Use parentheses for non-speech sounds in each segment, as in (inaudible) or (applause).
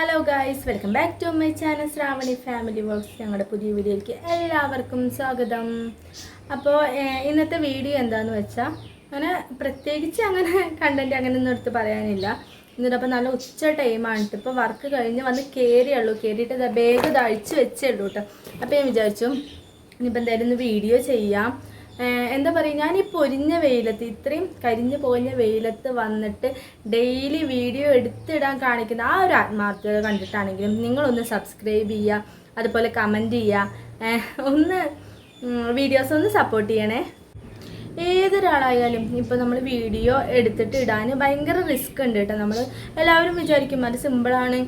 Hello guys welcome back to my channel Shravani family works ഞങ്ങളുടെ പുതിയ വീഡിയോയിലേക്ക് എല്ലാവർക്കും സ്വാഗതം. അപ്പോൾ ഇന്നത്തെ വീഡിയോ എന്താണെന്ന് വെച്ചാൽ അങ്ങനെ പ്രത്യേകിച്ച് അങ്ങനെ കണ്ടന്റ് അങ്ങനെ ഒന്നും എടുത്ത് പറയാനില്ല. എന്നിട്ടപ്പോൾ നല്ല ഉച്ച ടൈമാണ് ഇപ്പോൾ വർക്ക് കഴിഞ്ഞ് വന്ന് കയറിയുള്ളൂ കയറിയിട്ട് ബാഗ് തഴിച്ച് വെച്ചേ ഉള്ളൂ കേട്ടോ അപ്പോൾ ഞാൻ വിചാരിച്ചു ഇനിയിപ്പോൾ എന്തായാലും ഒന്ന് വീഡിയോ ചെയ്യാം. എന്താ പറയുക ഞാൻ ഈ പൊരിഞ്ഞ വെയിലത്ത് ഇത്രയും കരിഞ്ഞു പോഞ്ഞ വെയിലത്ത് വന്നിട്ട് ഡെയിലി വീഡിയോ എടുത്തിടാൻ കാണിക്കുന്ന ആ ഒരു ആത്മാർത്ഥത കണ്ടിട്ടാണെങ്കിലും നിങ്ങളൊന്ന് സബ്സ്ക്രൈബ് ചെയ്യുക അതുപോലെ കമന്റ് ചെയ്യുക ഒന്ന് വീഡിയോസ് ഒന്ന് സപ്പോർട്ട് ചെയ്യണേ. ഏതൊരാളായാലും ഇപ്പോൾ നമ്മൾ വീഡിയോ എടുത്തിട്ട് ഇടാൻ ഭയങ്കര റിസ്ക് ഉണ്ട് കേട്ടോ. നമ്മൾ എല്ലാവരും വിചാരിക്കും അത് സിമ്പിളാണ്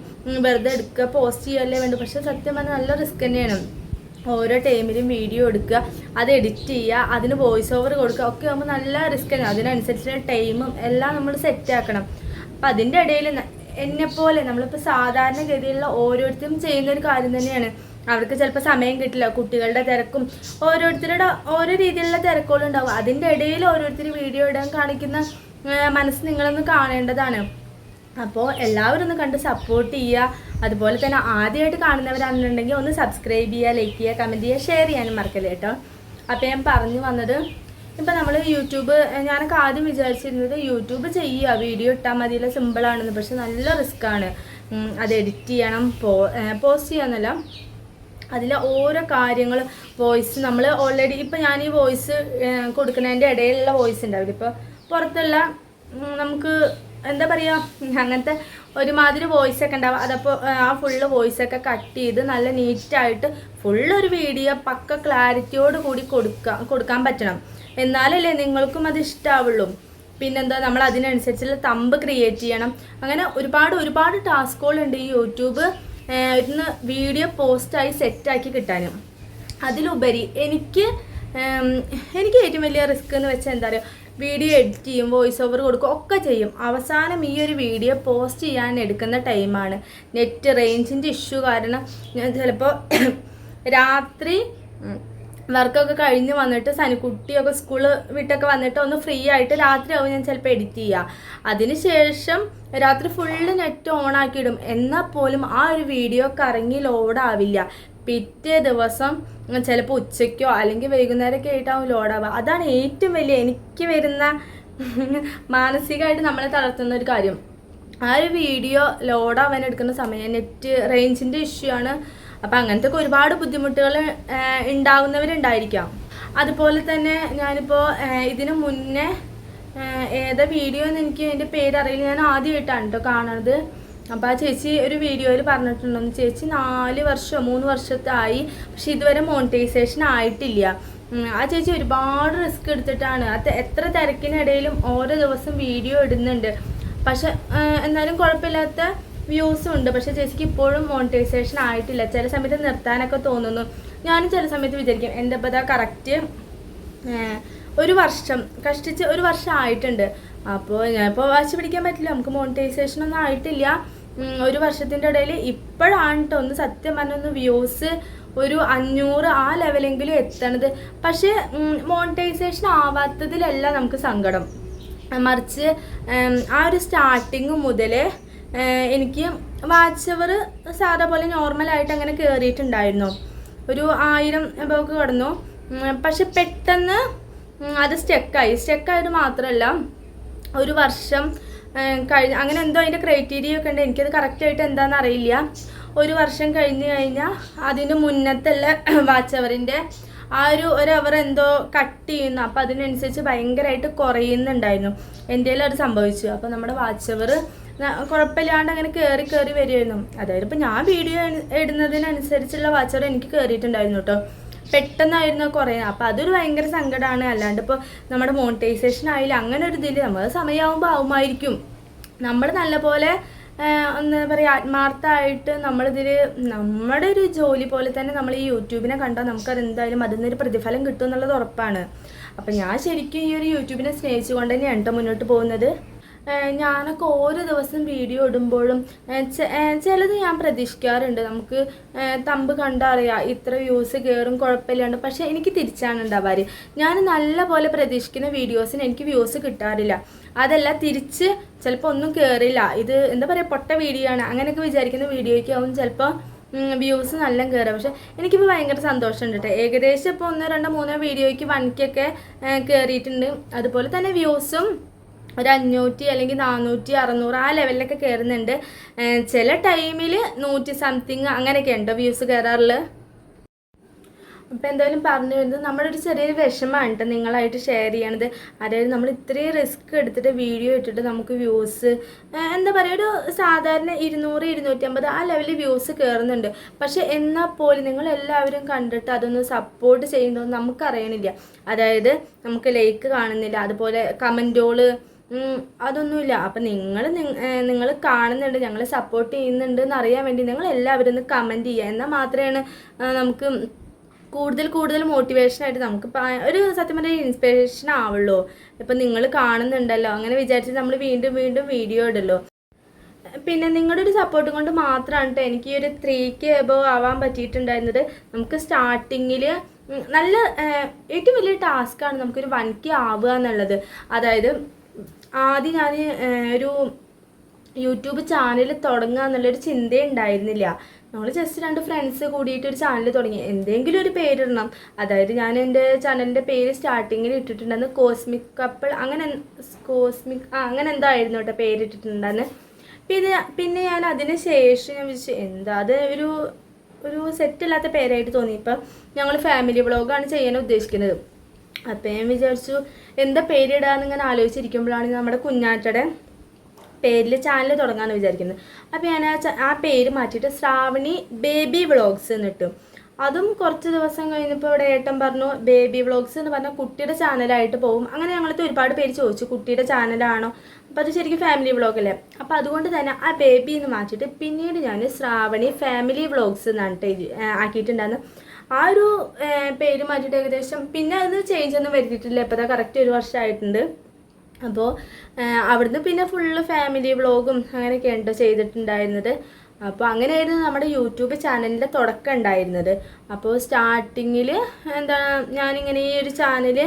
വെറുതെ എടുക്കുക പോസ്റ്റ് ചെയ്യല്ലേ വേണ്ടു. പക്ഷേ സത്യം പറഞ്ഞാൽ നല്ല റിസ്ക് തന്നെയാണ്. ഓരോ ടൈമിലും വീഡിയോ എടുക്കുക അത് എഡിറ്റ് ചെയ്യുക അതിന് വോയിസ് ഓവർ കൊടുക്കുക ഒക്കെ ആകുമ്പോൾ നല്ല റിസ്ക് ആണ്. അതിനനുസരിച്ചുള്ള ടൈമും എല്ലാം നമ്മൾ സെറ്റ് ആക്കണം. അപ്പം അതിന്റെ ഇടയിൽ എന്നെപ്പോലെ നമ്മളിപ്പോൾ സാധാരണഗതിയിലുള്ള ഓരോരുത്തരും ചെയ്യുന്ന ഒരു കാര്യം തന്നെയാണ്. അവർക്ക് ചിലപ്പോൾ സമയം കിട്ടില്ല കുട്ടികളുടെ തിരക്കും ഓരോരുത്തരുടെ ഓരോ രീതിയിലുള്ള തിരക്കുകളും ഉണ്ടാവും. അതിന്റെ ഇടയിൽ ഓരോരുത്തർ വീഡിയോ ഇടാൻ കാണിക്കുന്ന മനസ്സ് നിങ്ങളൊന്ന് കാണേണ്ടതാണ്. അപ്പോൾ എല്ലാവരും ഒന്ന് കണ്ട് സപ്പോർട്ട് ചെയ്യുക. അതുപോലെ തന്നെ ആദ്യമായിട്ട് കാണുന്നവരാണെന്നുണ്ടെങ്കിൽ ഒന്ന് സബ്സ്ക്രൈബ് ചെയ്യുക ലൈക്ക് ചെയ്യുക കമന്റ് ചെയ്യുക ഷെയർ ചെയ്യാനും മറക്കല്ലേ കേട്ടോ? അപ്പോൾ ഞാൻ പറഞ്ഞു വന്നത് ഇപ്പം നമ്മൾ യൂട്യൂബ് ഞാനൊക്കെ ആദ്യം വിചാരിച്ചിരുന്നത് യൂട്യൂബ് ചെയ്യുക വീഡിയോ ഇട്ടാൽ മതിയല്ല സിമ്പിളാണെന്ന് പക്ഷെ നല്ല റിസ്ക്കാണ് അത് എഡിറ്റ് ചെയ്യണം പോ പോസ്റ്റ് ചെയ്യാമെന്നല്ല അതിലെ ഓരോ കാര്യങ്ങൾ വോയിസ് നമ്മൾ ഓൾറെഡി ഇപ്പം ഞാൻ ഈ വോയിസ് കൊടുക്കുന്നതിന്റെ ഇടയിലുള്ള വോയിസ് ഉണ്ടാവില്ല? ഇപ്പോൾ പുറത്തുള്ള നമുക്ക് എന്താ പറയുക അങ്ങനത്തെ ഒരുമാതിരി വോയിസ് ഒക്കെ ഉണ്ടാവും. അതപ്പോൾ ആ ഫുള്ള് വോയിസ് ഒക്കെ കട്ട് ചെയ്ത് നല്ല നീറ്റായിട്ട് ഫുള്ള് ഒരു വീഡിയോ പക്ക ക്ലാരിറ്റിയോട് കൂടി കൊടുക്കാൻ കൊടുക്കാൻ പറ്റണം. എന്നാലല്ലേ നിങ്ങൾക്കും അത് ഇഷ്ടാവുള്ളൂ. പിന്നെന്താ നമ്മൾ അതിനനുസരിച്ചുള്ള തമ്പ് ക്രിയേറ്റ് ചെയ്യണം. അങ്ങനെ ഒരുപാട് ഒരുപാട് ടാസ്കുകളുണ്ട് ഈ യൂട്യൂബ് ഇന്ന് വീഡിയോ പോസ്റ്റായി സെറ്റാക്കി കിട്ടാനും. അതിലുപരി എനിക്ക് എനിക്ക് ഏറ്റവും വലിയ റിസ്ക് എന്ന് വെച്ചാൽ എന്താ പറയുക വീഡിയോ എഡിറ്റ് ചെയ്യും വോയിസ് ഓവർ കൊടുക്കും ഒക്കെ ചെയ്യും. അവസാനം ഈ ഒരു വീഡിയോ പോസ്റ്റ് ചെയ്യാൻ എടുക്കുന്ന ടൈമാണ് നെറ്റ് റേഞ്ചിന്റെ ഇഷ്യൂ കാരണം ഞാൻ ചിലപ്പോൾ (coughs) രാത്രി വർക്കൊക്കെ കഴിഞ്ഞ് വന്നിട്ട് സനിക്കുട്ടിയൊക്കെ സ്കൂൾ വിട്ടൊക്കെ വന്നിട്ട് ഒന്ന് ഫ്രീ ആയിട്ട് രാത്രിയാവും ഞാൻ ചിലപ്പോൾ എഡിറ്റ് ചെയ്യുക അതിനുശേഷം രാത്രി ഫുള്ള് നെറ്റ് ഓൺ ആക്കിയിടും എന്നാൽ പോലും ആ ഒരു വീഡിയോ കറങ്ങി ലോഡാവില്ല പിറ്റേ ദിവസം ചിലപ്പോൾ ഉച്ചയ്ക്കോ അല്ലെങ്കിൽ വൈകുന്നേരമൊക്കെ ആയിട്ടാവും ലോഡാവുക. അതാണ് ഏറ്റവും വലിയ എനിക്ക് വരുന്ന (laughs) മാനസികമായിട്ട് നമ്മളെ തളർത്തുന്ന ഒരു കാര്യം. ആ ഒരു വീഡിയോ ലോഡാവാൻ എടുക്കുന്ന സമയം നെറ്റ് റേഞ്ചിന്റെ ഇഷ്യൂ ആണ്. അപ്പം അങ്ങനത്തെ ഒക്കെ ഒരുപാട് ബുദ്ധിമുട്ടുകൾ ഉണ്ടാവുന്നവരുണ്ടായിരിക്കാം. അതുപോലെ തന്നെ ഞാനിപ്പോൾ ഇതിന് മുന്നേ ഏതാ വീഡിയോ എന്ന് എനിക്ക് അതിന്റെ പേരറിയില്ല. ഞാൻ ആദ്യമായിട്ടാണ് കേട്ടോ കാണുന്നത് അപ്പോൾ ആ ചേച്ചി ഒരു വീഡിയോയിൽ പറഞ്ഞിട്ടുണ്ടെന്ന് ചേച്ചി നാല് വർഷം മൂന്ന് വർഷത്തായി. പക്ഷെ ഇതുവരെ മോണിറ്റൈസേഷൻ ആയിട്ടില്ല. ആ ചേച്ചി ഒരുപാട് റിസ്ക് എടുത്തിട്ടാണ്. അത് എത്ര തിരക്കിനിടയിലും ഓരോ ദിവസം വീഡിയോ ഇടുന്നുണ്ട്. പക്ഷെ എന്നാലും കുഴപ്പമില്ലാത്ത വ്യൂസും ഉണ്ട്. പക്ഷെ ചേച്ചിക്ക് ഇപ്പോഴും മോണിറ്റൈസേഷൻ ആയിട്ടില്ല. ചില സമയത്ത് നിർത്താനൊക്കെ തോന്നുന്നു. ഞാനും ചില സമയത്ത് വിചാരിക്കും എന്റെ ഇപ്പോൾ കറക്റ്റ് ഒരു വർഷം കഷ്ടിച്ച് ഒരു വർഷം ആയിട്ടുണ്ട്. അപ്പോൾ ഞാനിപ്പോൾ വാശി പിടിക്കാൻ പറ്റില്ല. നമുക്ക് മോണിറ്റൈസേഷൻ ഒന്നും ആയിട്ടില്ല. ഒരു വർഷത്തിന്റെ ഇടയിൽ ഇപ്പോഴാണ് കേട്ടോ ഒന്ന് സത്യം പറഞ്ഞൊന്ന് വ്യൂസ് ഒരു അഞ്ഞൂറ് ആ ലെവലെങ്കിലും എത്തണത്. പക്ഷേ മോണിറ്റൈസേഷൻ ആവാത്തതിലല്ല നമുക്ക് സങ്കടം. മറിച്ച് ആ ഒരു സ്റ്റാർട്ടിങ് മുതൽ എനിക്ക് വാച്ചവർ സാധാ പോലെ നോർമലായിട്ട് അങ്ങനെ കയറിയിട്ടുണ്ടായിരുന്നു ഒരു ആയിരം എബോക്ക് കടന്നു. പക്ഷെ പെട്ടെന്ന് അത് സ്റ്റെക്കായി സ്റ്റെക്കായത് മാത്രമല്ല ഒരു വർഷം കഴിഞ്ഞ അങ്ങനെ എന്തോ അതിന്റെ ക്രൈറ്റീരിയ ഒക്കെ ഉണ്ട്. എനിക്കത് കറക്റ്റായിട്ട് എന്താണെന്ന് അറിയില്ല. ഒരു വർഷം കഴിഞ്ഞ് കഴിഞ്ഞാൽ അതിന് മുന്നത്തുള്ള (clears throat) വാച്ച് അവറിന്റെ ആ ഒരു ഒരു അവർ എന്തോ കട്ട് ചെയ്യുന്നു. അപ്പോൾ അതിനനുസരിച്ച് ഭയങ്കരമായിട്ട് കുറയുന്നുണ്ടായിരുന്നു. എന്റെ അത് സംഭവിച്ചു. അപ്പോൾ നമ്മുടെ വാച്ച് അവർ കുഴപ്പമില്ലാണ്ട് അങ്ങനെ കയറി കയറി വരുമായിരുന്നു അതായത് ഇപ്പോൾ ഞാൻ വീഡിയോ ഇടുന്നതിനനുസരിച്ചുള്ള വാച്ച് അവർ എനിക്ക് കയറിയിട്ടുണ്ടായിരുന്നു കേട്ടോ പെട്ടെന്നായിരുന്നു കുറയുന്നത് അപ്പോൾ അതൊരു ഭയങ്കര സങ്കടമാണ് അല്ലാണ്ട് ഇപ്പോൾ നമ്മുടെ മോണിറ്റൈസേഷൻ ആയില്ല അങ്ങനെ ഒരു ഇതിൽ നമ്മൾ സമയമാകുമ്പോൾ ആവുമായിരിക്കും. നമ്മൾ നല്ലപോലെ പോലെ എന്താ പറയുക ആത്മാർത്ഥമായിട്ട് നമ്മളിതിൽ നമ്മുടെ ഒരു ജോലി പോലെ തന്നെ നമ്മൾ ഈ യൂട്യൂബിനെ കണ്ടാൽ നമുക്കത് എന്തായാലും അതിൽ നിന്നൊരു പ്രതിഫലം കിട്ടും എന്നുള്ളത് ഉറപ്പാണ്. അപ്പം ഞാൻ ശരിക്കും ഈ ഒരു യൂട്യൂബിനെ സ്നേഹിച്ചുകൊണ്ട് തന്നെയാണ് കേട്ടോ മുന്നോട്ട് പോകുന്നത്. ഞാനൊക്കെ ഓരോ ദിവസം വീഡിയോ ഇടുമ്പോഴും ചിലത് ഞാൻ പ്രതീക്ഷിക്കാറുണ്ട്. നമുക്ക് തമ്പ് കണ്ടറിയാം ഇത്ര വ്യൂസ് കയറും കുഴപ്പമില്ലാണ്ട്. പക്ഷേ എനിക്ക് തിരിച്ചാണ് ഉണ്ടാവാറ് ഞാൻ നല്ല പോലെ പ്രതീക്ഷിക്കുന്ന വീഡിയോസിന് എനിക്ക് വ്യൂസ് കിട്ടാറില്ല. അതല്ല തിരിച്ച് ചിലപ്പോൾ ഒന്നും കയറില്ല ഇത് എന്താ പറയുക പൊട്ട വീഡിയോ ആണ് അങ്ങനെയൊക്കെ വിചാരിക്കുന്ന വീഡിയോയ്ക്ക് ആവും ചിലപ്പോൾ വ്യൂസ് നല്ല കയറുക പക്ഷേ എനിക്കിപ്പോൾ ഭയങ്കര സന്തോഷമുണ്ട് കേട്ടോ. ഏകദേശം ഇപ്പോൾ ഒന്നോ രണ്ടോ മൂന്നോ വീഡിയോയ്ക്ക് വൺക്കൊക്കെ കയറിയിട്ടുണ്ട് അതുപോലെ തന്നെ വ്യൂസും ഒരു അഞ്ഞൂറ്റി അല്ലെങ്കിൽ നാനൂറ്റി അറുന്നൂറ് ആ ലെവലിലൊക്കെ കയറുന്നുണ്ട് ചില ടൈമിൽ നൂറ്റി സംതിങ് അങ്ങനെയൊക്കെ ഉണ്ടോ വ്യൂസ് കയറാറിൽ അപ്പം എന്തായാലും പറഞ്ഞു വരുന്നത് നമ്മുടെ ഒരു ചെറിയൊരു വിഷമമാണ് കേട്ടോ നിങ്ങളായിട്ട് ഷെയർ ചെയ്യണത്. അതായത് നമ്മൾ ഇത്രയും റിസ്ക് എടുത്തിട്ട് വീഡിയോ ഇട്ടിട്ട് നമുക്ക് വ്യൂസ് എന്താ പറയുക ഒരു സാധാരണ ഇരുന്നൂറ് ഇരുന്നൂറ്റമ്പത് ആ ലെവലിൽ വ്യൂസ് കയറുന്നുണ്ട് പക്ഷേ എന്നാൽ പോലും നിങ്ങൾ എല്ലാവരും കണ്ടിട്ട് അതൊന്ന് സപ്പോർട്ട് ചെയ്യുന്നതെന്ന് നമുക്കറിയണില്ല. അതായത് നമുക്ക് ലൈക്ക് കാണുന്നില്ല. അതുപോലെ കമന്റോൾ അതൊന്നുമില്ല. അപ്പം നിങ്ങൾ നിങ്ങൾ കാണുന്നുണ്ട് ഞങ്ങൾ സപ്പോർട്ട് ചെയ്യുന്നുണ്ട് എന്ന് അറിയാൻ വേണ്ടി നിങ്ങൾ എല്ലാവരും ഒന്ന് കമന്റ് ചെയ്യുക. എന്നാൽ മാത്രമാണ് നമുക്ക് കൂടുതൽ കൂടുതൽ മോട്ടിവേഷൻ ആയിട്ട് നമുക്ക് ഒരു സത്യം പറഞ്ഞാൽ ഇൻസ്പിറേഷൻ ആവുള്ളൂ. ഇപ്പം നിങ്ങൾ കാണുന്നുണ്ടല്ലോ. അങ്ങനെ വിചാരിച്ച് നമ്മൾ വീണ്ടും വീണ്ടും വീഡിയോ ഇടല്ലോ. പിന്നെ നിങ്ങളുടെ ഒരു സപ്പോർട്ട് കൊണ്ട് മാത്രമാണ് കേട്ടോ എനിക്ക് ഈ ഒരു ത്രീക്ക് എബോ ആവാൻ പറ്റിയിട്ടുണ്ടായിരുന്നത്. നമുക്ക് സ്റ്റാർട്ടിങ്ങിൽ നല്ല ഏറ്റവും വലിയ ടാസ്ക്കാണ് നമുക്കൊരു വൺ കെ ആവുക എന്നുള്ളത്. അതായത് ആദ്യം ഞാൻ ഒരു യൂട്യൂബ് ചാനൽ തുടങ്ങുക എന്നുള്ളൊരു ചിന്ത ഉണ്ടായിരുന്നില്ല നമ്മൾ ജസ്റ്റ് രണ്ട് ഫ്രണ്ട്സ് കൂടിയിട്ട് ഒരു ചാനൽ തുടങ്ങി. എന്തെങ്കിലും ഒരു പേരിടണം. അതായത് ഞാൻ എന്റെ ചാനലിന്റെ പേര് സ്റ്റാർട്ടിങ്ങിൽ ഇട്ടിട്ടുണ്ടെന്ന് കോസ്മിക് കപ്പിൾ അങ്ങനെ കോസ്മിക് ആ അങ്ങനെ എന്തായിരുന്നു കേട്ടോ പേരിട്ടിട്ടുണ്ടെന്ന്. പിന്നെ പിന്നെ ഞാൻ അതിന് ശേഷം ഞാൻ വിളിച്ചു എന്താ അത് ഒരു ഒരു സെറ്റ് ഇല്ലാത്ത പേരായിട്ട് തോന്നി. ഇപ്പം ഞങ്ങൾ ഫാമിലി വ്ളോഗാണ് ചെയ്യാൻ ഉദ്ദേശിക്കുന്നത്. അപ്പം ഞാൻ വിചാരിച്ചു എന്താ പേരിടാന്ന് ഇങ്ങനെ ആലോചിച്ചിരിക്കുമ്പോഴാണ് നമ്മുടെ കുഞ്ഞാറ്റയുടെ പേരിൽ ചാനൽ തുടങ്ങാമെന്ന് വിചാരിക്കുന്നത്. അപ്പോൾ ഞാൻ ആ പേര് മാറ്റിയിട്ട് ശ്രാവണി ബേബി വ്ളോഗ്സ് എന്നിട്ടു അതും കുറച്ച് ദിവസം കഴിഞ്ഞപ്പോൾ ഇവിടെ ഏട്ടൻ പറഞ്ഞു ബേബി വ്ളോഗ്സ് എന്ന് പറഞ്ഞാൽ കുട്ടിയുടെ ചാനലായിട്ട് പോകും അങ്ങനെ ഞങ്ങളത്തെ ഒരുപാട് പേര് ചോദിച്ചു കുട്ടിയുടെ ചാനലാണോ അപ്പോൾ അത് ശരിക്കും ഫാമിലി വ്ളോഗ് അല്ലേ? അപ്പോൾ അതുകൊണ്ട് തന്നെ ആ ബേബി എന്ന് മാറ്റിയിട്ട് പിന്നീട് ഞാൻ ശ്രാവണി ഫാമിലി വ്ളോഗ്സ് എന്നാണ് ആക്കിയിട്ടുണ്ടായിരുന്നു. ആ ഒരു പേര് മാറ്റിയിട്ട് ഏകദേശം പിന്നെ അത് ചേഞ്ച് ഒന്നും വരുത്തിയിട്ടില്ല. ഇപ്പോൾ കറക്റ്റ് ഒരു വർഷമായിട്ടുണ്ട് അപ്പോൾ അവിടുന്ന് പിന്നെ ഫുള്ള് ഫാമിലി വ്ളോഗും അങ്ങനെയൊക്കെ ഉണ്ടോ ചെയ്തിട്ടുണ്ടായിരുന്നത്. അപ്പോൾ അങ്ങനെയായിരുന്നു നമ്മുടെ യൂട്യൂബ് ചാനലിന്റെ തുടക്കം ഉണ്ടായിരുന്നത്. അപ്പോൾ സ്റ്റാർട്ടിങ്ങിൽ എന്താ ഞാനിങ്ങനെ ഈ ഒരു ചാനൽ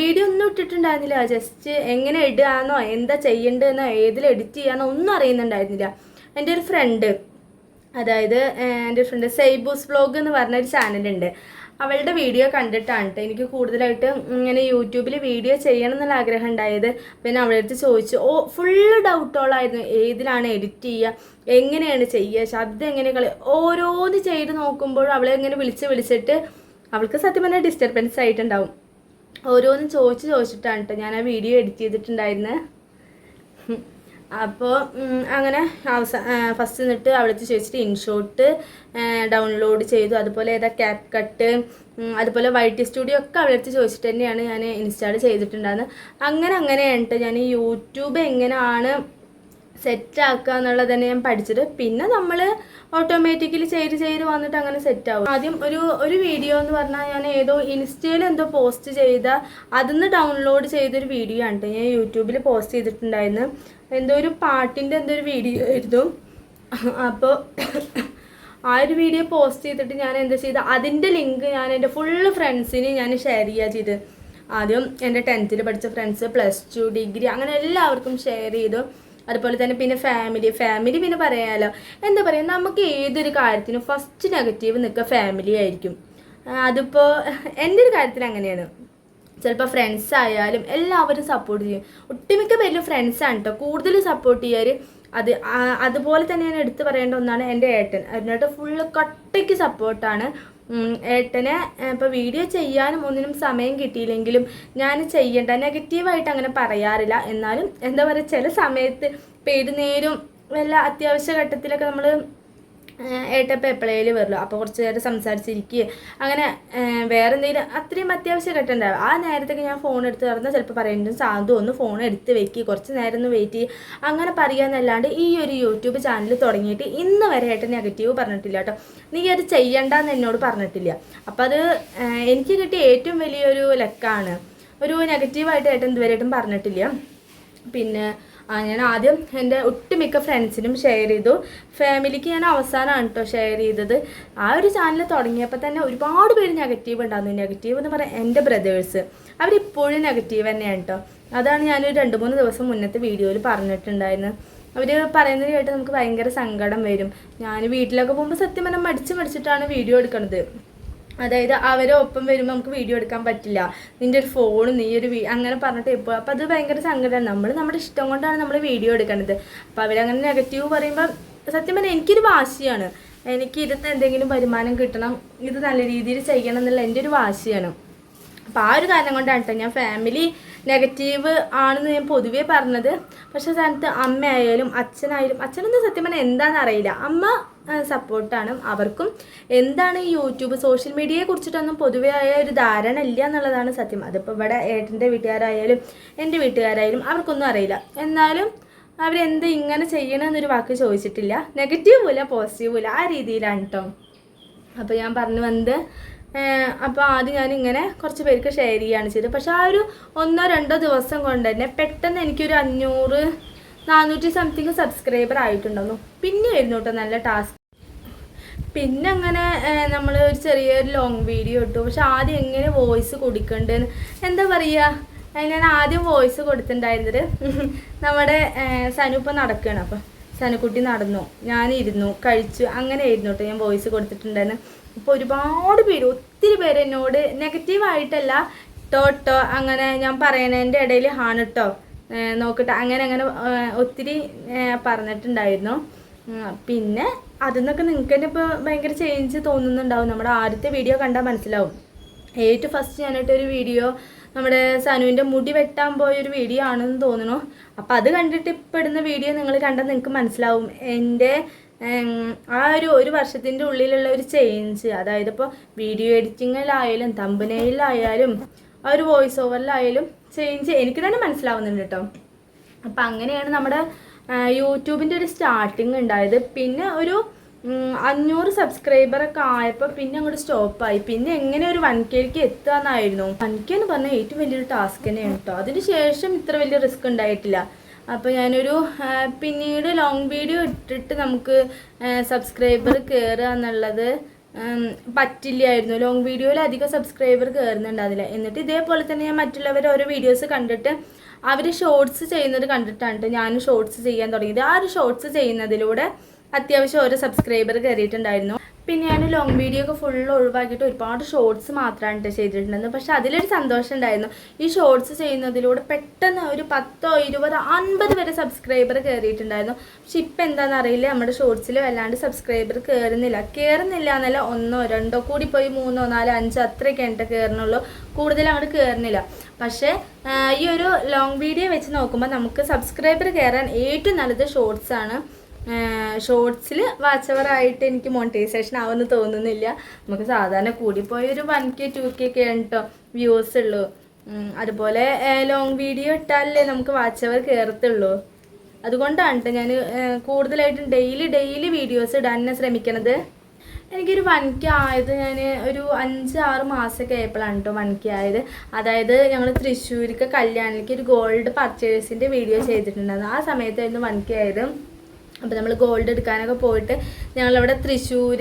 വീഡിയോ ഒന്നും ഇട്ടിട്ടുണ്ടായിരുന്നില്ല. ജസ്റ്റ് എങ്ങനെ ഇടുകയെന്നോ എന്താ ചെയ്യേണ്ടതെന്നോ ഏതിൽ എഡിറ്റ് ചെയ്യാനോ ഒന്നും അറിയുന്നുണ്ടായിരുന്നില്ല. എന്റെ ഒരു ഫ്രണ്ട് അതായത് എന്റെ ഫ്രണ്ട് സെയ്ബൂസ് വ്ലോഗ് എന്ന് പറഞ്ഞ ഒരു ചാനലുണ്ട് അവളുടെ വീഡിയോ കണ്ടിട്ടാണ് കേട്ടോ എനിക്ക് കൂടുതലായിട്ട് ഇങ്ങനെ യൂട്യൂബിൽ വീഡിയോ ചെയ്യണം എന്നുള്ള ആഗ്രഹം ഉണ്ടായത്. പിന്നെ അവളുടെ അടുത്ത് ചോദിച്ചു ഓ ഫുള്ള് ഡൗട്ടുകളായിരുന്നു ഏതിലാണ് എഡിറ്റ് ചെയ്യുക എങ്ങനെയാണ് ചെയ്യുക ശബ്ദം എങ്ങനെ കളി ഓരോന്ന് ചെയ്ത് നോക്കുമ്പോഴും അവളെ ഇങ്ങനെ വിളിച്ച് വിളിച്ചിട്ട് അവൾക്ക് സത്യം പറഞ്ഞാൽ ഡിസ്റ്റർബൻസ് ആയിട്ടുണ്ടാവും. ഓരോന്ന് ചോദിച്ച് ചോദിച്ചിട്ടാണ് കേട്ടോ ഞാൻ ആ വീഡിയോ എഡിറ്റ് ചെയ്തിട്ടുണ്ടായിരുന്നത് അപ്പോൾ അങ്ങനെ അവസാന ഫസ്റ്റ് നിന്നിട്ട് അവിടുത്തെ ചോദിച്ചിട്ട് ഇൻഷോട്ട് ഡൗൺലോഡ് ചെയ്തു. അതുപോലെ ഏതാ ക്യാപ് കട്ട് അതുപോലെ വൈറ്റി സ്റ്റുഡിയോ ഒക്കെ അവിടുത്തെ ചോദിച്ചിട്ട് തന്നെയാണ് ഞാൻ ഇൻസ്റ്റാൾ ചെയ്തിട്ടുണ്ടായിരുന്നത് അങ്ങനെ അങ്ങനെ ട്ടോ ഞാൻ യൂട്യൂബ് എങ്ങനെയാണ് സെറ്റ് ആക്കുക എന്നുള്ളത് തന്നെ ഞാൻ പഠിച്ചത്. പിന്നെ നമ്മൾ ഓട്ടോമാറ്റിക്കലി ചെയ്ത് ചെയ്ത് വന്നിട്ട് അങ്ങനെ സെറ്റ് ആവും. ആദ്യം ഒരു ഒരു വീഡിയോ എന്ന് പറഞ്ഞാൽ ഞാൻ ഏതോ ഇൻസ്റ്റയിൽ എന്തോ പോസ്റ്റ് ചെയ്ത അതിന്ന് ഡൗൺലോഡ് ചെയ്തൊരു വീഡിയോ ആണ് ഞാൻ യൂട്യൂബിൽ പോസ്റ്റ് ചെയ്തിട്ടുണ്ടായിരുന്നു. എന്തോ ഒരു പാട്ടിന്റെ എന്തോ ഒരു വീഡിയോ ആയിരുന്നു. അപ്പോൾ ആ ഒരു വീഡിയോ പോസ്റ്റ് ചെയ്തിട്ട് ഞാൻ എന്താ ചെയ്ത് അതിന്റെ ലിങ്ക് ഞാൻ എന്റെ ഫുള്ള് ഫ്രണ്ട്സിന് ഞാൻ ഷെയർ ചെയ്യുക ചെയ്ത് ആദ്യം എന്റെ ടെൻത്തിൽ പഠിച്ച ഫ്രണ്ട്സ് പ്ലസ് ടു ഡിഗ്രി അങ്ങനെ എല്ലാവർക്കും ഷെയർ ചെയ്തു. അതുപോലെ തന്നെ പിന്നെ ഫാമിലി ഫാമിലി പിന്നെ പറയാമല്ലോ എന്താ പറയുക നമുക്ക് ഏതൊരു കാര്യത്തിനും ഫസ്റ്റ് നെഗറ്റീവ് നിൽക്കുക ഫാമിലി ആയിരിക്കും. അതിപ്പോൾ എന്റെ ഒരു കാര്യത്തിൽ അങ്ങനെയാണ് ചിലപ്പോൾ ഫ്രണ്ട്സ് ആയാലും എല്ലാവരും സപ്പോർട്ട് ചെയ്യും. ഒട്ടുമിക്ക പേരിലും ഫ്രണ്ട്സാണ് കേട്ടോ കൂടുതൽ സപ്പോർട്ട് ചെയ്യാറ് അത് അതുപോലെ തന്നെ ഞാൻ എടുത്തു പറയേണ്ട ഒന്നാണ് എന്റെ ഏട്ടൻ. അതിനായിട്ട് ഫുള്ള് കട്ടയ്ക്ക് സപ്പോർട്ടാണ് ഏട്ടനെ ഇപ്പോൾ വീഡിയോ ചെയ്യാനും ഒന്നിനും സമയം കിട്ടിയില്ലെങ്കിലും ഞാൻ ചെയ്യേണ്ട. നെഗറ്റീവായിട്ട് അങ്ങനെ പറയാറില്ല. എന്നാലും എന്താ പറയുക ചില സമയത്ത് പേര് നേരം വല്ല അത്യാവശ്യ ഘട്ടത്തിലൊക്കെ നമ്മൾ ഏട്ടപ്പം എപ്പോഴേലും വരുള്ളൂ അപ്പോൾ കുറച്ച് നേരം സംസാരിച്ചിരിക്കുക അങ്ങനെ വേറെ എന്തെങ്കിലും അത്രയും അത്യാവശ്യം ഘട്ടമുണ്ടാവും ആ നേരത്തേക്ക് ഞാൻ ഫോൺ എടുത്ത് തുറന്നാൽ ചിലപ്പോൾ പറയുന്നത് സാധു ഒന്ന് ഫോൺ എടുത്ത് വെക്കുക കുറച്ച് നേരം ഒന്ന് വെയിറ്റ് ചെയ്യുക അങ്ങനെ പറയാന്നല്ലാണ്ട് ഈ ഒരു യൂട്യൂബ് ചാനൽ തുടങ്ങിയിട്ട് ഇന്ന് വരെ ഏട്ടൻ നെഗറ്റീവ് പറഞ്ഞിട്ടില്ല കേട്ടോ. നീ അത് ചെയ്യണ്ടെന്ന് എന്നോട് പറഞ്ഞിട്ടില്ല. അപ്പം അത് എനിക്ക് കിട്ടിയ ഏറ്റവും വലിയൊരു ലക്കാണ്. ഒരു നെഗറ്റീവായിട്ട് ഏട്ടൻ ഇതുവരെയായിട്ടും പറഞ്ഞിട്ടില്ല. പിന്നെ ഞാൻ ആദ്യം എന്റെ ഒട്ടുമിക്ക ഫ്രണ്ട്സിനും ഷെയർ ചെയ്തു. ഫാമിലിക്ക് ഞാൻ അവസാനമാണ് കേട്ടോ ഷെയർ ചെയ്തത്. ആ ഒരു ചാനൽ തുടങ്ങിയപ്പോൾ തന്നെ ഒരുപാട് പേര് നെഗറ്റീവ് ഉണ്ടായിരുന്നു നെഗറ്റീവ് എന്ന് പറയാൻ എന്റെ ബ്രദേഴ്സ് അവരിപ്പോഴും നെഗറ്റീവ് തന്നെയാണ് കേട്ടോ അതാണ് ഞാനൊരു രണ്ട് മൂന്ന് ദിവസം മുന്നത്തെ വീഡിയോയിൽ പറഞ്ഞിട്ടുണ്ടായിരുന്നത്. അവർ പറയുന്നത് കേട്ട് നമുക്ക് ഭയങ്കര സങ്കടം വരും. ഞാൻ വീട്ടിലൊക്കെ പോകുമ്പോൾ സത്യം പറഞ്ഞാൽ മടിച്ച് മടിച്ചിട്ടാണ് വീഡിയോ എടുക്കണത്. അതായത് അവരൊപ്പം വരുമ്പോൾ നമുക്ക് വീഡിയോ എടുക്കാൻ പറ്റില്ല. നിന്റെ ഒരു ഫോൺ നീ ഒരു അങ്ങനെ പറഞ്ഞിട്ട് ഇപ്പോൾ അപ്പോൾ അത് ഭയങ്കര സങ്കടമാണ് നമ്മൾ നമ്മുടെ ഇഷ്ടം കൊണ്ടാണ് നമ്മൾ വീഡിയോ എടുക്കുന്നത് അപ്പോൾ അവരങ്ങനെ നെഗറ്റീവ് പറയുമ്പോൾ സത്യം പറഞ്ഞാൽ എനിക്കൊരു വാശിയാണ്. എനിക്ക് ഇതിന് എന്തെങ്കിലും വരുമാനം കിട്ടണം ഇത് നല്ല രീതിയിൽ ചെയ്യണം എന്നുള്ള എന്റെ ഒരു വാശിയാണ്. അപ്പോൾ ആ ഒരു കാരണം കൊണ്ടാണ് കേട്ടോ ഞാൻ ഫാമിലി നെഗറ്റീവ് ആണെന്ന് ഞാൻ പൊതുവേ പറഞ്ഞത്. പക്ഷേ സ്ഥാനത്ത് അമ്മയായാലും അച്ഛനായാലും അച്ഛനൊന്നും സത്യം പറഞ്ഞാൽ എന്താണെന്ന് അറിയില്ല. അമ്മ സപ്പോർട്ടാണ് അവർക്കും. എന്താണ് ഈ യൂട്യൂബ് സോഷ്യൽ മീഡിയയെ കുറിച്ചിട്ടൊന്നും പൊതുവേ ആയ ഒരു ധാരണ ഇല്ല എന്നുള്ളതാണ് സത്യം. അതിപ്പോൾ ഇവിടെ ഏട്ടന്റെ വീട്ടുകാരായാലും എന്റെ വീട്ടുകാരായാലും അവർക്കൊന്നും അറിയില്ല. എന്നാലും അവരെന്ത് ഇങ്ങനെ ചെയ്യണമെന്നൊരു വാക്ക് ചോദിച്ചിട്ടില്ല. നെഗറ്റീവ് പോലെ പോസിറ്റീവ് പോലെ ആ രീതിയിലാണ് കേട്ടോ അപ്പോൾ ഞാൻ പറഞ്ഞു വന്നത് അപ്പോൾ ആദ്യം ഞാനിങ്ങനെ കുറച്ച് പേർക്ക് ഷെയർ ചെയ്യുകയാണ് ചെയ്തത്. പക്ഷേ ആ ഒരു ഒന്നോ രണ്ടോ ദിവസം കൊണ്ട് തന്നെ പെട്ടെന്ന് എനിക്കൊരു അഞ്ഞൂറ് നാനൂറ്റി സംതിങ് സബ്സ്ക്രൈബർ ആയിട്ടുണ്ടായിരുന്നു. പിന്നെ ആയിരുന്നു കേട്ടോ നല്ല ടാസ്ക് പിന്നെ അങ്ങനെ നമ്മൾ ഒരു ചെറിയൊരു ലോങ് വീഡിയോ ഇട്ടു. പക്ഷെ ആദ്യം എങ്ങനെ വോയിസ് കൊടുക്കണ്ടെന്ന് എന്താ പറയുക ഞാൻ ആദ്യം വോയിസ് കൊടുത്തിട്ടുണ്ടായിരുന്നത് (laughs) നമ്മുടെ സനു ഇപ്പം നടക്കുകയാണ് അപ്പം സനുക്കുട്ടി നടന്നു. ഞാനിരുന്നു കഴിച്ചു. അങ്ങനെ ആയിരുന്നു കേട്ടോ ഞാൻ വോയിസ് കൊടുത്തിട്ടുണ്ടായിരുന്നു അപ്പോൾ ഒരുപാട് പേര് ഒത്തിരി പേര് എന്നോട് നെഗറ്റീവായിട്ടല്ല ടോട്ടോ അങ്ങനെ ഞാൻ പറയണതിന്റെ ഇടയിൽ ഹാണിട്ടോ നോക്കട്ടെ അങ്ങനെ അങ്ങനെ ഒത്തിരി പറഞ്ഞിട്ടുണ്ടായിരുന്നു. പിന്നെ അതിൽ നിന്നൊക്കെ നിങ്ങൾക്ക് തന്നെ ഇപ്പോൾ ഭയങ്കര ചേഞ്ച് തോന്നുന്നുണ്ടാവും. നമ്മുടെ ആദ്യത്തെ വീഡിയോ കണ്ടാൽ മനസ്സിലാവും. ഏറ്റവും ഫസ്റ്റ് ഞാനായിട്ടൊരു വീഡിയോ നമ്മുടെ സനുവിന്റെ മുടി വെട്ടാൻ പോയൊരു വീഡിയോ ആണെന്ന് തോന്നുന്നു. അപ്പോൾ അത് കണ്ടിട്ട് ഇപ്പോൾ ഇടുന്ന വീഡിയോ നിങ്ങൾ കണ്ടാൽ നിങ്ങൾക്ക് മനസ്സിലാവും. എന്റെ ആ ഒരു ഒരു വർഷത്തിന്റെ ഉള്ളിലുള്ള ഒരു ചേഞ്ച് അതായത് ഇപ്പോൾ വീഡിയോ എഡിറ്റിങ്ങിലായാലും തമ്പനയിലായാലും ആ ഒരു വോയിസ് ഓവറിലായാലും ചേഞ്ച് എനിക്ക് തന്നെ മനസ്സിലാവുന്നുണ്ട് കേട്ടോ അപ്പം അങ്ങനെയാണ് നമ്മുടെ യൂട്യൂബിന്റെ ഒരു സ്റ്റാർട്ടിങ് ഉണ്ടായത്. പിന്നെ ഒരു അഞ്ഞൂറ് സബ്സ്ക്രൈബറൊക്കെ ആയപ്പോൾ പിന്നെ അങ്ങോട്ട് സ്റ്റോപ്പായി പിന്നെ എങ്ങനെ ഒരു വൺ കെയിലേക്ക് എത്തുക എന്നായിരുന്നു. വൺ കെ എന്ന് പറഞ്ഞാൽ ഏറ്റവും വലിയൊരു ടാസ്ക് തന്നെയാണ് കേട്ടോ അതിന് ശേഷം ഇത്ര വലിയ റിസ്ക് ഉണ്ടായിട്ടില്ല. അപ്പോൾ ഞാനൊരു പിന്നീട് ലോങ് വീഡിയോ ഇട്ടിട്ട് നമുക്ക് സബ്സ്ക്രൈബർ കയറുക എന്നുള്ളത് പറ്റില്ലായിരുന്നു. ലോങ് വീഡിയോയിൽ അധികം സബ്സ്ക്രൈബർ കയറുന്നുണ്ടാവില്ല എന്നിട്ട് ഇതേപോലെ തന്നെ ഞാൻ മറ്റുള്ളവർ ഓരോ വീഡിയോസ് കണ്ടിട്ട് അവർ ഷോർട്സ് ചെയ്യുന്നത് കണ്ടിട്ടാണ് ഞാനും ഷോർട്സ് ചെയ്യാൻ തുടങ്ങിയത്. ആ ഒരു ഷോർട്സ് ചെയ്യുന്നതിലൂടെ അത്യാവശ്യം ഓരോ സബ്സ്ക്രൈബർ കയറിയിട്ടുണ്ടായിരുന്നു പിന്നെ ഞാൻ ലോങ് വീഡിയോ ഒക്കെ ഫുൾ ഒഴിവാക്കിയിട്ട് ഒരുപാട് ഷോർട്സ് മാത്രമാണ് ചെയ്തിട്ടുണ്ടായിരുന്നത്. പക്ഷെ അതിലൊരു സന്തോഷം ഉണ്ടായിരുന്നു. ഈ ഷോർട്സ് ചെയ്യുന്നതിലൂടെ പെട്ടെന്ന് ഒരു പത്തോ ഇരുപതോ അൻപത് വരെ സബ്സ്ക്രൈബർ കയറിയിട്ടുണ്ടായിരുന്നു പക്ഷെ ഇപ്പം എന്താണെന്ന് അറിയില്ല. നമ്മുടെ ഷോർട്സിൽ വല്ലാണ്ട് സബ്സ്ക്രൈബർ കയറുന്നില്ല കയറുന്നില്ല എന്നല്ല ഒന്നോ രണ്ടോ കൂടി പോയി മൂന്നോ നാലോ അഞ്ചോ അത്രയൊക്കെ ഉണ്ട് കയറുന്നുള്ളൂ കൂടുതൽ അങ്ങോട്ട് കയറുന്നില്ല പക്ഷേ ഈ ഒരു ലോങ് വീഡിയോ വെച്ച് നോക്കുമ്പോൾ നമുക്ക് സബ്സ്ക്രൈബർ കയറാൻ ഏറ്റവും നല്ലത് ഷോർട്സ് ആണ്. ഷോർട്സിൽ വാച്ച് അവർ ആയിട്ട് എനിക്ക് മോണിറ്റൈസേഷൻ ആവുമെന്ന് തോന്നുന്നില്ല. നമുക്ക് സാധാരണ കൂടിപ്പോയ ഒരു വൺ കെ ടു കെ ഒക്കെ കേട്ടോ വ്യൂസ് ഉള്ളൂ. അതുപോലെ ലോങ് വീഡിയോ ഇട്ടാലല്ലേ നമുക്ക് വാച്ച് അവർ കയറത്തുള്ളൂ അതുകൊണ്ടാണ് ഞാൻ കൂടുതലായിട്ടും ഡെയിലി ഡെയിലി വീഡിയോസ് ഇടാൻ തന്നെ ശ്രമിക്കണത്. എനിക്കൊരു വൺ കെ ആയത് ഞാൻ ഒരു അഞ്ച് ആറ് മാസമൊക്കെ ആയപ്പോഴാണ് കേട്ടോ വൺ കെ ആയത്. അതായത് ഞങ്ങൾ തൃശ്ശൂർക്ക് കല്യാണിലേക്ക് ഒരു ഗോൾഡ് പർച്ചേസിന്റെ വീഡിയോ ചെയ്തിട്ടുണ്ടായിരുന്നു. ആ സമയത്തായിരുന്നു വൺ കെ ആയത്. അപ്പോൾ നമ്മൾ ഗോൾഡ് എടുക്കാനൊക്കെ പോയിട്ട് ഞങ്ങളവിടെ തൃശ്ശൂർ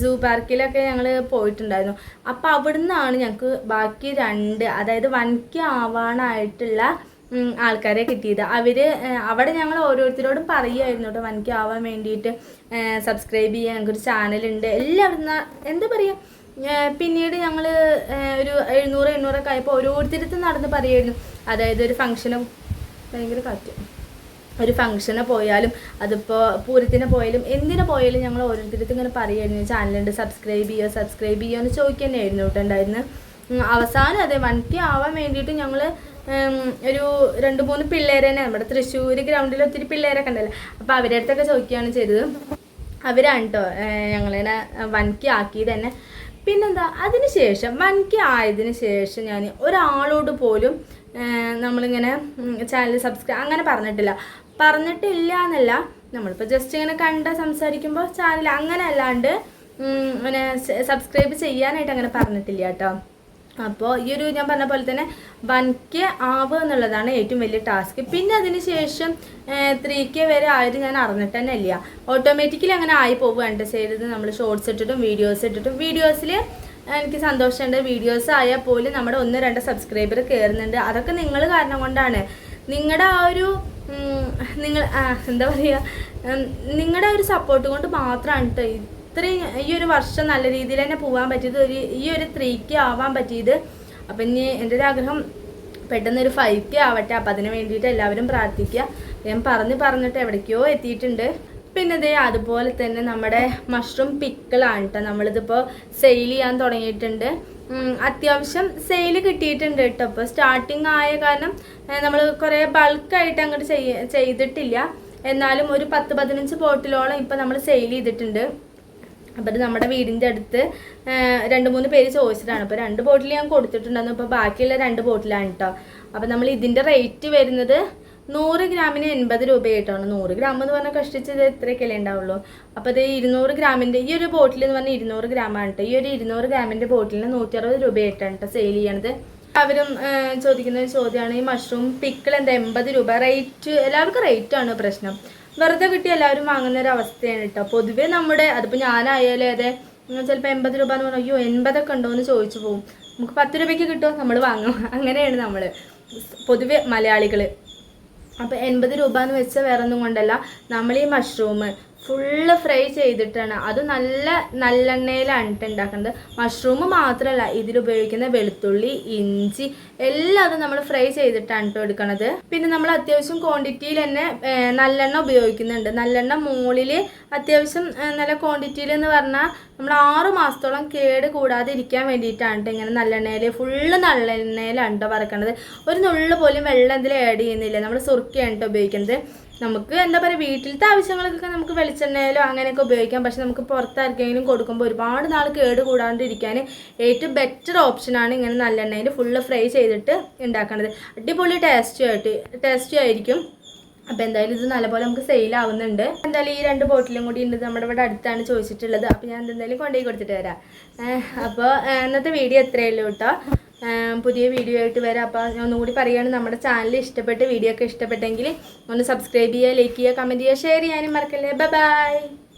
സൂ പാർക്കിലൊക്കെ ഞങ്ങൾ പോയിട്ടുണ്ടായിരുന്നു. അപ്പോൾ അവിടെ നിന്നാണ് ഞങ്ങൾക്ക് ബാക്കി രണ്ട് അതായത് വൺക്ക് ആവാനായിട്ടുള്ള ആൾക്കാരെ കിട്ടിയത്. അവർ അവിടെ ഞങ്ങൾ ഓരോരുത്തരോടും പറയുമായിരുന്നു കേട്ടോ വൺ കെ ആവാൻ വേണ്ടിയിട്ട് സബ്സ്ക്രൈബ് ചെയ്യാൻ ഞങ്ങൾക്കൊരു ചാനലുണ്ട്. എല്ലാവരും എന്താ പറയുക പിന്നീട് ഞങ്ങൾ ഒരു എഴുന്നൂറ് എണ്ണൂറൊക്കെ ആയപ്പോൾ ഓരോരുത്തരത്തും നടന്ന് പറയുമായിരുന്നു അതായത് ഒരു ഫംഗ്ഷനും ഭയങ്കര കാറ്റ്. ഒരു ഫംഗ്ഷന് പോയാലും അതിപ്പോൾ പൂരത്തിന് പോയാലും എന്തിനു പോയാലും ഞങ്ങൾ ഓരോരുത്തരുത്തും ഇങ്ങനെ പറയുമായിരുന്നു ചാനലുണ്ട് സബ്സ്ക്രൈബ് ചെയ്യുക സബ്സ്ക്രൈബ് ചെയ്യുക എന്ന് ചോദിക്കുന്നതായിരുന്നു കേട്ടോ ഉണ്ടായിരുന്നു. അവസാനം അതെ വൺ കെ ആവാൻ വേണ്ടിയിട്ട് ഞങ്ങൾ ഒരു രണ്ട് മൂന്ന് പിള്ളേരെ തന്നെ നമ്മുടെ തൃശ്ശൂർ ഗ്രൗണ്ടിൽ ഒത്തിരി പിള്ളേരൊക്കെ ഉണ്ടല്ലോ. അപ്പോൾ അവരുടെ അടുത്തൊക്കെ ചോദിക്കുകയാണ് ചെയ്തത്. അവരാണ് കേട്ടോ ഞങ്ങളിങ്ങനെ വൺ കെ ആക്കി തന്നെ. പിന്നെന്താ അതിന് ശേഷം വൺ കെ ആയതിന് ശേഷം ഞാൻ ഒരാളോട് പോലും നമ്മളിങ്ങനെ ചാനൽ സബ്സ്ക്രൈബ് അങ്ങനെ പറഞ്ഞിട്ടില്ല. പറഞ്ഞിട്ടില്ല എന്നല്ല നമ്മളിപ്പോൾ ജസ്റ്റ് ഇങ്ങനെ കണ്ട് സംസാരിക്കുമ്പോൾ ചാനൽ അങ്ങനെ അല്ലാണ്ട് പിന്നെ സബ്സ്ക്രൈബ് ചെയ്യാനായിട്ട് അങ്ങനെ പറഞ്ഞിട്ടില്ല കേട്ടോ. അപ്പോൾ ഈ ഒരു ഞാൻ പറഞ്ഞ പോലെ തന്നെ വൺ കെ ആവുക എന്നുള്ളതാണ് ഏറ്റവും വലിയ ടാസ്ക് പിന്നെ അതിന് ശേഷം ത്രീ കെ വരെ ആയത് ഞാൻ അറിഞ്ഞിട്ട് തന്നെ ഇല്ല. ഓട്ടോമാറ്റിക്കലി അങ്ങനെ ആയി പോവുകയാണ് ചെയ്തത്. നമ്മൾ ഷോർട്സ് ഇട്ടിട്ടും വീഡിയോസ് ഇട്ടിട്ടും. വീഡിയോസിൽ എനിക്ക് സന്തോഷമുണ്ട്. വീഡിയോസ് ആയാൽ പോലും നമ്മുടെ ഒന്ന് രണ്ട് സബ്സ്ക്രൈബർ കയറുന്നുണ്ട് അതൊക്കെ നിങ്ങൾ കാരണം കൊണ്ടാണ്. നിങ്ങളുടെ ആ ഒരു നിങ്ങൾ എന്താ പറയുക നിങ്ങളുടെ ഒരു സപ്പോർട്ട് കൊണ്ട് മാത്രമാണ് കേട്ടോ ഇത്രയും ഈ ഒരു വർഷം നല്ല രീതിയിൽ തന്നെ പോകാൻ പറ്റിയത്. ഒരു ഈ ഒരു ത്രീക്ക് ആവാൻ പറ്റിയത്. അപ്പം ഇനി എന്റെ ഒരു ആഗ്രഹം പെട്ടെന്ന് ഒരു ഫൈവ് കെ ആവട്ടെ. അപ്പം അതിന് വേണ്ടിയിട്ട് എല്ലാവരും പ്രാർത്ഥിക്കുക ഞാൻ പറഞ്ഞ് പറഞ്ഞിട്ട് എവിടേക്കോ എത്തിയിട്ടുണ്ട്. പിന്നെ ഇതേ അതുപോലെ തന്നെ നമ്മുടെ മഷ്റൂം പിക്കിളാണ് കേട്ടോ നമ്മളിതിപ്പോൾ സെയിൽ ചെയ്യാൻ തുടങ്ങിയിട്ടുണ്ട്. അത്യാവശ്യം സെയിൽ കിട്ടിയിട്ടുണ്ട് കേട്ടോ. അപ്പോൾ സ്റ്റാർട്ടിങ് ആയ കാരണം നമ്മൾ കുറേ ബൾക്കായിട്ട് അങ്ങോട്ട് ചെയ്തിട്ടില്ല. എന്നാലും ഒരു പത്ത് പതിനഞ്ച് ബോട്ടിലോളം ഇപ്പം നമ്മൾ സെയിൽ ചെയ്തിട്ടുണ്ട്. അപ്പോൾ നമ്മുടെ വീടിന്റെ അടുത്ത് രണ്ട് മൂന്ന് പേര് ചോദിച്ചിട്ടാണ്. അപ്പോൾ രണ്ട് ബോട്ടിൽ ഞാൻ കൊടുത്തിട്ടുണ്ടായിരുന്നു. ഇപ്പോൾ ബാക്കിയുള്ള രണ്ട് ബോട്ടിലാണ് കേട്ടോ അപ്പോൾ നമ്മൾ ഇതിന്റെ റേറ്റ് വരുന്നത് നൂറ് ഗ്രാമിന് എൺപത് രൂപയായിട്ടാണ്. നൂറ് ഗ്രാം എന്ന് പറഞ്ഞാൽ കഷ്ടിച്ചത് എത്രയൊക്കെയല്ലേ ഉണ്ടാവുള്ളൂ. അപ്പോൾ ഇത് ഇരുന്നൂറ് ഗ്രാമിന്റെ ഈ ഒരു ബോട്ടിൽ എന്ന് പറഞ്ഞാൽ ഇരുന്നൂറ് ഗ്രാമാണ് കേട്ടോ. ഈ ഒരു ഇരുന്നൂറ് ഗ്രാമിന്റെ ബോട്ടിലിന് നൂറ്റി അറുപത് രൂപയായിട്ടാണ് കേട്ടോ സെയിൽ ചെയ്യണത്. അവരും ചോദിക്കുന്ന ഒരു ചോദ്യമാണ് ഈ മഷ്റൂം പിക്കിൾ എന്താ എൺപത് രൂപ? റേറ്റ് എല്ലാവർക്കും റേറ്റ് ആണ് പ്രശ്നം. വെറുതെ കിട്ടി എല്ലാവരും വാങ്ങുന്ന ഒരു അവസ്ഥയാണ് കേട്ടോ. പൊതുവേ നമ്മുടെ അതിപ്പോൾ ഞാനായാലും അതെ ചിലപ്പോൾ എൺപത് രൂപ എന്ന് പറഞ്ഞാൽ അയ്യോ എൺപതൊക്കെ ഉണ്ടോ? എന്ന് ചോദിച്ചു പോകും. നമുക്ക് പത്ത് രൂപയ്ക്ക് കിട്ടുമോ? നമ്മൾ വാങ്ങും. അങ്ങനെയാണ് നമ്മൾ പൊതുവെ മലയാളികൾ അപ്പോൾ എൺപത് രൂപ എന്ന് വെച്ചാൽ വേറെ ഒന്നും കൊണ്ടല്ല. നമ്മൾ ഈ മഷ്റൂം ഫുള്ള് ഫ്രൈ ചെയ്തിട്ടാണ്. അത് നല്ല നല്ലെണ്ണയിലാണ് ട്ടോ ഉണ്ടാക്കുന്നത് മഷ്റൂം മാത്രമല്ല ഇതിൽ ഉപയോഗിക്കുന്ന വെളുത്തുള്ളി ഇഞ്ചി എല്ലാം അത് നമ്മൾ ഫ്രൈ ചെയ്തിട്ടാണ് കേട്ടോ എടുക്കണത്. പിന്നെ നമ്മൾ അത്യാവശ്യം ക്വാണ്ടിറ്റിയിൽ തന്നെ നല്ലെണ്ണ ഉപയോഗിക്കുന്നുണ്ട്. നല്ലെണ്ണ മുകളിൽ അത്യാവശ്യം നല്ല ക്വാണ്ടിറ്റിയിൽ എന്ന് പറഞ്ഞാൽ നമ്മൾ ആറ് മാസത്തോളം കേട് കൂടാതെ ഇരിക്കാൻ വേണ്ടിയിട്ടാണ് കേട്ടോ ഇങ്ങനെ നല്ലെണ്ണയിൽ ഫുള്ള് നല്ലെണ്ണയിലാണ് കേട്ടോ വറക്കണത്. ഒരു നുള്ളു പോലും വെള്ളം ഇതിൽ ആഡ് ചെയ്യുന്നില്ല. നമ്മൾ സുറുക്കിയാണ് കേട്ടോ ഉപയോഗിക്കുന്നത് നമുക്ക് എന്താ പറയുക വീട്ടിലത്തെ ആവശ്യങ്ങൾക്കൊക്കെ നമുക്ക് വെളിച്ചെണ്ണയിലോ അങ്ങനെയൊക്കെ ഉപയോഗിക്കാം. പക്ഷെ നമുക്ക് പുറത്താർക്കെങ്കിലും കൊടുക്കുമ്പോൾ ഒരുപാട് നാൾ കേട് കൂടാണ്ടിരിക്കാൻ ഏറ്റവും ബെറ്റർ ഓപ്ഷനാണ് ഇങ്ങനെ നല്ലെണ്ണയിൽ ഫുള്ള് ഫ്രൈ ചെയ്തിട്ട് ഉണ്ടാക്കുന്നത് അടിപൊളി ടേസ്റ്റി ആയിട്ട് ടേസ്റ്റി ആയിരിക്കും. അപ്പോൾ എന്തായാലും ഇത് നല്ലപോലെ നമുക്ക് സെയിൽ ആവുന്നുണ്ട്. എന്തായാലും ഈ രണ്ട് ബോട്ടിലും കൂടി ഉണ്ട് നമ്മുടെ ഇവിടെ അടുത്താണ് ചോദിച്ചിട്ടുള്ളത്. അപ്പോൾ ഞാൻ എന്തായാലും കൊണ്ടുപോയി കൊടുത്തിട്ട് വരാം. അപ്പോൾ ഇന്നത്തെ വീഡിയോ എത്രയല്ലോ കേട്ടോ പുതിയ വീഡിയോ ആയിട്ട് വരാം. അപ്പോൾ ഒന്നുകൂടി പറയുകയാണ് നമ്മുടെ ചാനൽ ഇഷ്ടപ്പെട്ട് വീഡിയോ ഒക്കെ ഇഷ്ടപ്പെട്ടെങ്കിൽ ഒന്ന് സബ്സ്ക്രൈബ് ചെയ്യുക ലൈക്ക് ചെയ്യുക കമന്റ് ചെയ്യുക ഷെയർ ചെയ്യാനും മറക്കല്ലേ. Bye bye